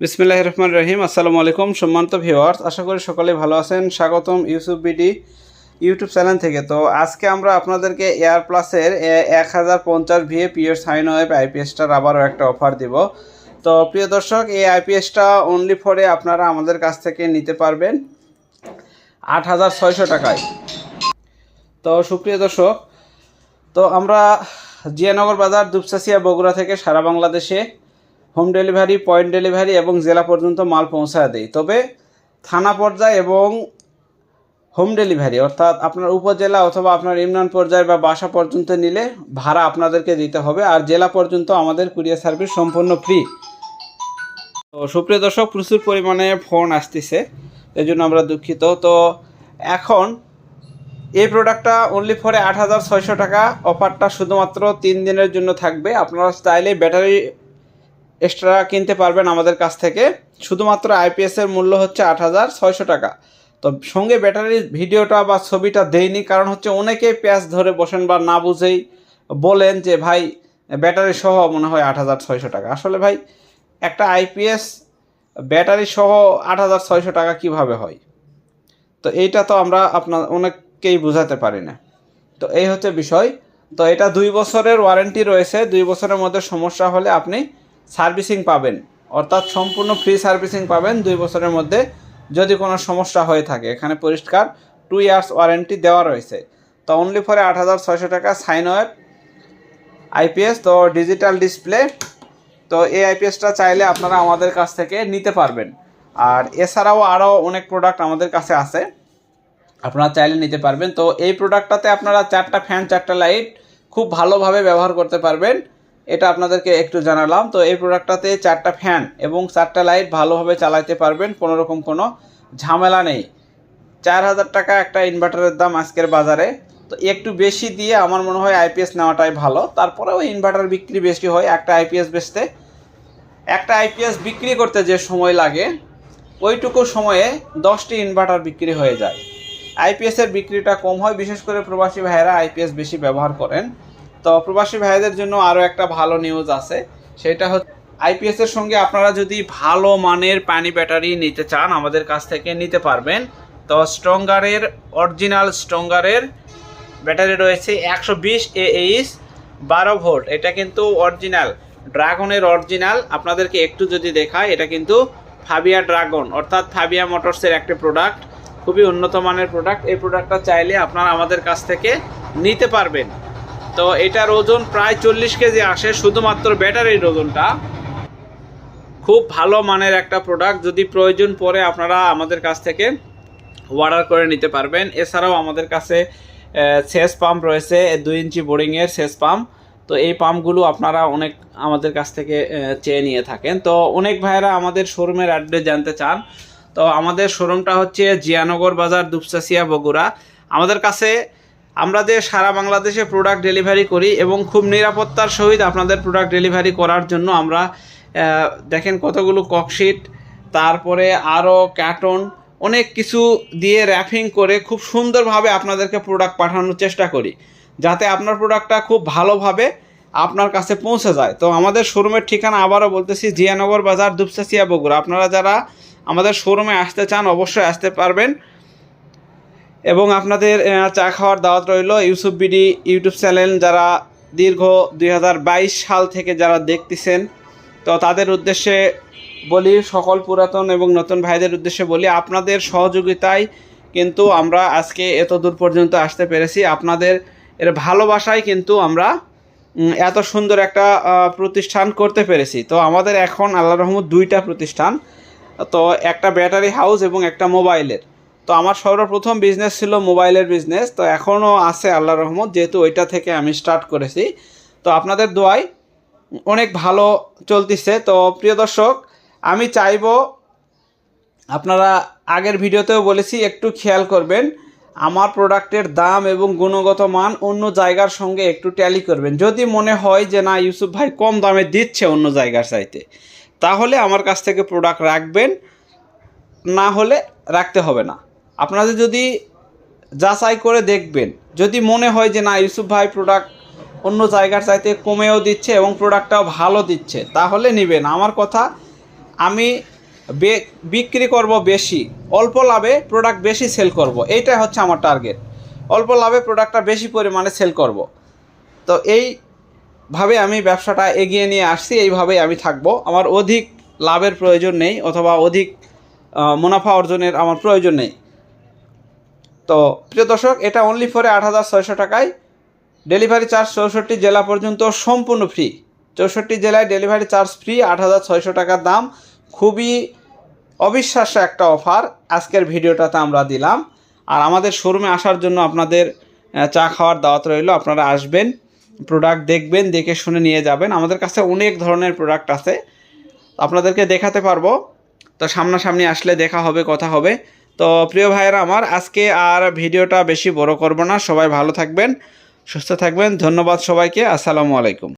বিসমিল্লাহ রহমান রহিম আসসালামু আলাইকুম সম্মানিত ভিউয়ার্স, আশা করি সকলে ভালো আছেন। স্বাগতম ইউসুফ বিডি ইউটিউব চ্যানেল থেকে। তো আজকে আমরা আপনাদেরকে এয়ার প্লাসের এক হাজার পঞ্চাশ ভিএ পিএস সাইন ওয়েব আইপিএসটার আবারও একটা অফার দিব। তো প্রিয় দর্শক, এই আইপিএসটা অনলি ফরে আপনারা আমাদের কাছ থেকে নিতে পারবেন আট হাজার ছয়শো টাকায়। তো সুপ্রিয় দর্শক, তো আমরা জিয়ানগর বাজার দুপসাসিয়া বগুড়া থেকে সারা বাংলাদেশে হোম ডেলিভারি, পয়েন্ট ডেলিভারি এবং জেলা পর্যন্ত মাল পৌঁছায় দেয়। তবে থানা পর্যায়ে এবং হোম ডেলিভারি, অর্থাৎ আপনার উপজেলা অথবা আপনার ইউনিয়ন পর্যায়ে বা বাসা পর্যন্ত নিলে ভাড়া আপনাদেরকে দিতে হবে আর জেলা পর্যন্ত আমাদের কুরিয়ার সার্ভিস সম্পূর্ণ ফ্রি। তো সুপ্রিয় দর্শক, প্রচুর পরিমাণে ফোন আসতেছে এই জন্য আমরা দুঃখিত। তো এখন এই প্রোডাক্টটা অনলি ফরে আট হাজার ছয়শো টাকা অফারটা শুধুমাত্র তিন দিনের জন্য থাকবে। আপনারা চাইলে ব্যাটারি এক্সট্রা কিনতে পারবেন আমাদের কাছ থেকে। শুধুমাত্র আইপিএসের মূল্য হচ্ছে আট হাজার ছয়শো টাকা। তো সঙ্গে ব্যাটারির ভিডিওটা বা ছবিটা দেয়নি কারণ হচ্ছে অনেকেই প্যাচ ধরে বসেন বা না বুঝেই বলেন যে, ভাই, ব্যাটারি সহ মনে হয় আট হাজার ছয়শো টাকা। আসলে ভাই, একটা আইপিএস ব্যাটারি সহ আট হাজার ছয়শো টাকা কীভাবে হয়? তো এইটা তো আমরা আপনার অনেককেই বোঝাতে পারি না। তো এই হচ্ছে বিষয়। তো এটা দুই বছরের ওয়ারেন্টি রয়েছে। দুই বছরের মধ্যে সমস্যা হলে আপনি সার্ভিসিং পাবেন। অর্থাৎ সম্পূর্ণ ফ্রি সার্ভিসিং পাবেন দুই বছরের মধ্যে যদি কোনো সমস্যা হয়ে থাকে। এখানে পরিষ্কার টু ইয়ার্স ওয়ারেন্টি দেওয়া রয়েছে। তো অনলি ফরে আট হাজার ছয়শো টাকা সাইন আইপিএস তো ডিজিটাল ডিসপ্লে তো এই আইপিএসটা চাইলে আপনারা আমাদের কাছ থেকে নিতে পারবেন। আর এছাড়াও আরও অনেক প্রোডাক্ট আমাদের কাছে আছে। আপনারা চাইলে নিতে পারবেন। তো এই প্রোডাক্টটাতে আপনারা চারটা ফ্যান চারটা লাইট খুব ভালোভাবে ব্যবহার করতে পারবেন। এটা আপনাদেরকে একটু জানালাম। তো এই প্রোডাক্টটাতে চারটা ফ্যান এবং চারটা লাইট ভালোভাবে চালাতে পারবেন, কোনো রকম কোনো ঝামেলা নেই। চার হাজার টাকা একটা ইনভার্টারের দাম আজকের বাজারে। তো একটু বেশি দিয়ে আমার মনে হয় আইপিএস নেওয়াটাই ভালো। তারপরেও ইনভার্টার বিক্রি বেশি হয়, একটা আইপিএস বেচতে। একটা আইপিএস বিক্রি করতে যে সময় লাগে, ওইটুকু সময়ে দশটি ইনভার্টার বিক্রি হয়ে যায়। আইপিএসের বিক্রিটা কম হয়, বিশেষ করে প্রবাসী ভাইয়েরা আইপিএস বেশি ব্যবহার করেন। তো প্রবাসী ভাইদের জন্য আরও একটা ভালো নিউজ আছে। সেটা হচ্ছে আইপিএস এর সঙ্গে আপনারা যদি ভালো মানের পানি ব্যাটারি নিতে চান, আমাদের কাছ থেকে নিতে পারবেন। তো স্ট্রঙ্গারের অরিজিনাল স্ট্রঙ্গারের ব্যাটারি রয়েছে একশো বিশ এইচ বারো ভোল্ট। এটা কিন্তু অরিজিনাল ড্রাগনের অরিজিনাল আপনাদেরকে একটু যদি দেখায় এটা কিন্তু ফাবিয়া ড্রাগন অর্থাৎ ফাবিয়া মোটরসের একটি প্রোডাক্ট খুবই উন্নত মানের প্রোডাক্ট এই প্রোডাক্টটা চাইলে আপনারা আমাদের কাছ থেকে নিতে পারবেন। তো এটার ওজন প্রায় চল্লিশ কেজি আসে শুধুমাত্র ব্যাটারির ওজনটা। খুব ভালো মানের একটা প্রোডাক্ট যদি প্রয়োজন পড়ে আপনারা আমাদের কাছ থেকে অর্ডার করে নিতে পারবেন। এছাড়াও আমাদের কাছে সেচ পাম্প রয়েছে দুই ইঞ্চি বোরিংয়ের সেচ পাম্প তো এই পাম্পগুলো আপনারা অনেক আমাদের কাছ থেকে চেয়ে নিয়ে থাকেন। তো অনেক ভাইয়েরা আমাদের শোরুমের অ্যাড্রেস জানতে চান। তো আমাদের শোরুমটা হচ্ছে জিয়ানগর বাজার দুপসাসিয়া বগুড়া। আমাদের কাছে আমরা যে সারা বাংলাদেশে প্রোডাক্ট ডেলিভারি করি এবং খুব নিরাপত্তার সহিত আপনাদের প্রোডাক্ট ডেলিভারি করার জন্য আমরা দেখেন কতগুলো ককশিট তারপরে আরও ক্যাটন অনেক কিছু দিয়ে র্যাপিং করে খুব সুন্দরভাবে আপনাদেরকে প্রোডাক্ট পাঠানোর চেষ্টা করি, যাতে আপনার প্রোডাক্টটা খুব ভালোভাবে আপনার কাছে পৌঁছে যায়। তো আমাদের শোরুমের ঠিকানা আবারও বলতেছি, জিয়ানগর বাজার দুপসাসিয়া বগুড়া। আপনারা যারা আমাদের শোরুমে আসতে চান, অবশ্যই আসতে পারবেন। এবং আপনাদের চা খাওয়ার দাওয়াত রইল ইউসুফ বিডি ইউটিউব চ্যানেল যারা দীর্ঘ দুই হাজার বাইশ সাল থেকে যারা দেখতেছেন। তো তাদের উদ্দেশ্যে বলি, সকল পুরাতন এবং নতুন ভাইদের উদ্দেশ্যে বলি, আপনাদের সহযোগিতায় কিন্তু আমরা আজকে এত দূর পর্যন্ত আসতে পেরেছি। আপনাদের এর ভালোবাসায় কিন্তু আমরা এত সুন্দর একটা প্রতিষ্ঠান করতে পেরেছি। তো আমাদের এখন আল্লাহ রহমত দুইটা প্রতিষ্ঠান, তো একটা ব্যাটারি হাউস এবং একটা মোবাইলের। তো আমার সর্বপ্রথম বিজনেস ছিল মোবাইলের বিজনেস তো এখনও আছে আল্লাহ রহমত, যেহেতু ওইটা থেকে আমি স্টার্ট করেছি। তো আপনাদের দোয়ায় অনেক ভালো চলতেছে। তো প্রিয় দর্শক, আমি চাইব আপনারা আগের ভিডিওতেও বলেছি, একটু খেয়াল করবেন, আমার প্রোডাক্টের দাম এবং গুণগত মান অন্য জায়গার সঙ্গে একটু ট্যালি করবেন। যদি মনে হয় যে না, ইউসুফ ভাই কম দামে দিচ্ছে অন্য জায়গার চাইতে, তাহলে আমার কাছ থেকে প্রোডাক্ট রাখবেন, না হলে রাখতে হবে না। আপনাদের যদি যাচাই করে দেখবেন, যদি মনে হয় যে না, ইউসুফ ভাই প্রোডাক্ট অন্য জায়গার চাইতে কমেও দিচ্ছে এবং প্রোডাক্টটাও ভালো দিচ্ছে, তাহলে নেবেন। আমার কথা, আমি বিক্রি করব বেশি, অল্প লাভে প্রোডাক্ট বেশি সেল করব, এইটাই হচ্ছে আমার টার্গেট অল্প লাভে প্রোডাক্টটা বেশি পরিমাণে সেল করব। তো এইভাবে আমি ব্যবসাটা এগিয়ে নিয়ে আসছি, এইভাবেই আমি থাকব। আমার অধিক লাভের প্রয়োজন নেই, অথবা অধিক মুনাফা অর্জনের আমার প্রয়োজন নেই। তো প্রিয় দর্শক, এটা অনলি ফরে আট হাজার ছয়শো টাকায়। ডেলিভারি চার্জ চৌষট্টি জেলা পর্যন্ত সম্পূর্ণ ফ্রি চৌষট্টি জেলায় ডেলিভারি চার্জ ফ্রি আট হাজার ছয়শো টাকার দাম। খুবই অবিশ্বাস্য একটা অফার আজকের ভিডিওটাতে আমরা দিলাম। আর আমাদের শোরুমে আসার জন্য আপনাদের চা খাওয়ার দাওয়াত রইল। আপনারা আসবেন প্রোডাক্ট দেখবেন, দেখে শুনে নিয়ে যাবেন। আমাদের কাছে অনেক ধরনের প্রোডাক্ট আছে। আপনাদেরকে দেখাতে পারব। তো সামনাসামনি আসলে দেখা হবে, কথা হবে। তো প্রিয় ভাইয়েরা আমার, আজকে আর ভিডিওটা বেশি বড় করব না। সবাই ভালো থাকবেন, সুস্থ থাকবেন। ধন্যবাদ সবাইকে। আসসালামু আলাইকুম।